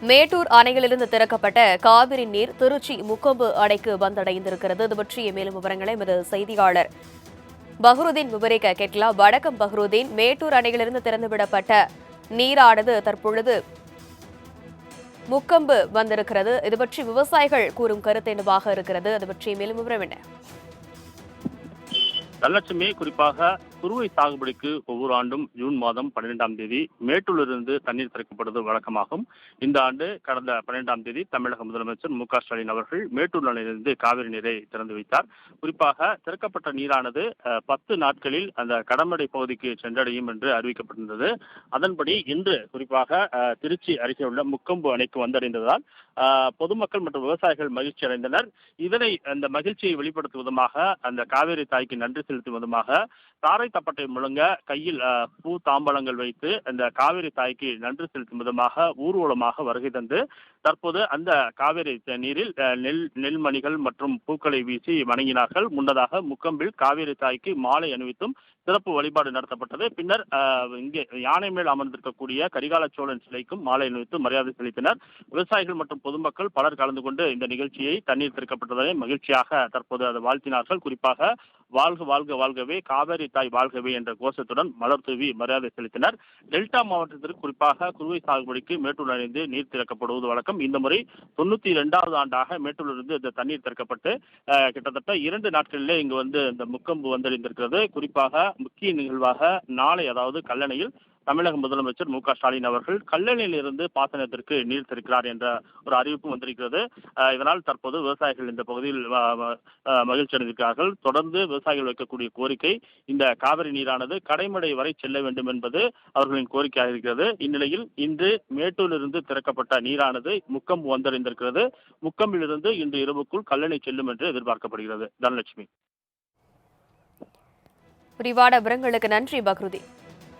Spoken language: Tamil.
மேட்டூர் அணையிலிருந்து திறக்கப்பட்ட காவிரி நீர் திருச்சி முக்கொம்பு அணைக்கு வந்தடைந்திருக்கிறது. இது பற்றிய மேலும் விவரங்களை எமது செய்தியாளர் பஹ்ருதீன் விவரிக்க கேட்கலாம். வடக்கம் பஹ்ருதீன். மேட்டூர் அணையிலிருந்து திறந்துவிடப்பட்ட நீரானது தற்பொழுது முக்கம்பு வந்திருக்கிறது. இது பற்றி விவசாயிகள் கூறும் கருத்து என்னவாக இருக்கிறது? அது பற்றி மேலும் விவரம் என்ன? தனலட்சுமி குறிப்பாக குறுவை சாகுபடிக்கு ஒவ்வொரு ஆண்டும் ஜூன் மாதம் பன்னிரெண்டாம் தேதி மேட்டூரிலிருந்து தண்ணீர் திறக்கப்படுவது வழக்கமாகும். இந்த ஆண்டு கடந்த பன்னிரெண்டாம் தேதி தமிழக முதலமைச்சர் மு ஸ்டாலின் அவர்கள் மேட்டூர் அணையிலிருந்து காவிரி நீரை திறந்து வைத்தார். குறிப்பாக திறக்கப்பட்ட நீரானது பத்து நாட்களில் அந்த கடமடை பகுதிக்கு சென்றடையும் என்று அறிவிக்கப்பட்டிருந்தது. அதன்படி இன்று குறிப்பாக திருச்சி அருகே உள்ள முக்கொம்பு அணைக்கு வந்தடைந்ததால் பொதுமக்கள் மற்றும் விவசாயிகள் மகிழ்ச்சி அடைந்தனர். இதனை அந்த மகிழ்ச்சியை வெளிப்படுத்தும் விதமாக அந்த காவேரி தாய்க்கு நன்றி செலுத்தும் விதமாக தாரை தப்பட்டை முழங்க கையில் பூ தாம்பழங்கள் வைத்து அந்த காவிரி தாய்க்கு நன்றி செலுத்தும் விதமாக ஊர்வலமாக வருகை தந்து தற்போது அந்த காவேரி நீரில் நெல் நெல்மணிகள் மற்றும் பூக்களை வீசி வணங்கினார்கள். முன்னதாக முக்கம்பில் காவிரி தாய்க்கு மாலை அணிவித்தும் சிறப்பு வழிபாடு நடத்தப்பட்டது. பின்னர் இங்கே யானை மேல் அமர்ந்திருக்கக்கூடிய கரிகால சோழன் சிலைக்கும் மாலை அணிவித்து மரியாதை செலுத்தினர். விவசாயிகள் மற்றும் பொதுமக்கள் பலர் கலந்து கொண்டு இந்த நிகழ்ச்சியை தண்ணீர் திறக்கப்பட்டதை மகிழ்ச்சியாக தற்போது அதை வாழ்த்தினார்கள். குறிப்பாக வாழ்க வாழ்க வாழ்கவே காவேரி தாய் வாழ்கவே என்ற கோஷத்துடன் மலர் தூவி மரியாதை செலுத்தினர். டெல்டா மாவட்டத்திற்கு குறிப்பாக குறுவை சாகுபடிக்கு மேட்டூர் அணிந்து நீர் திறக்கப்படுவது வழக்கம். இந்த முறை தொண்ணூத்தி இரண்டாவது ஆண்டாக மேட்டூரிலிருந்து இந்த தண்ணீர் திறக்கப்பட்டு கிட்டத்தட்ட இரண்டு நாட்களிலே இங்கு வந்து இந்த முக்கொம்பு வந்தடைந்திருக்கிறது. குறிப்பாக முக்கிய நிகழ்வாக நாளை அதாவது கல்லணையில் தமிழக முதலமைச்சர் மு க ஸ்டாலின் அவர்கள் கல்லணையில் இருந்து பாசனத்திற்கு நீர் திறக்கிறார் என்ற ஒரு அறிவிப்பு வந்திருக்கிறது. இதனால் தற்போது விவசாயிகள் இந்த பகுதியில் மகிழ்ச்சி அடைந்திருக்கிறார்கள். தொடர்ந்து விவசாயிகள் வைக்கக்கூடிய கோரிக்கை இந்த காவிரி நீரானது கடைமடை வரை செல்ல வேண்டும் என்பது அவர்களின் கோரிக்கையாக இருக்கிறது. இந்நிலையில் இன்று மேட்டூரிலிருந்து திறக்கப்பட்ட நீரானது முக்கம் வந்தடைந்திருக்கிறது. முக்கம்பிலிருந்து இன்று இரவுக்குள் கல்லணை செல்லும் என்று எதிர்பார்க்கப்படுகிறது. தனலட்சுமி. விரிவான விவரங்களுக்கு நன்றி பக்ருதி.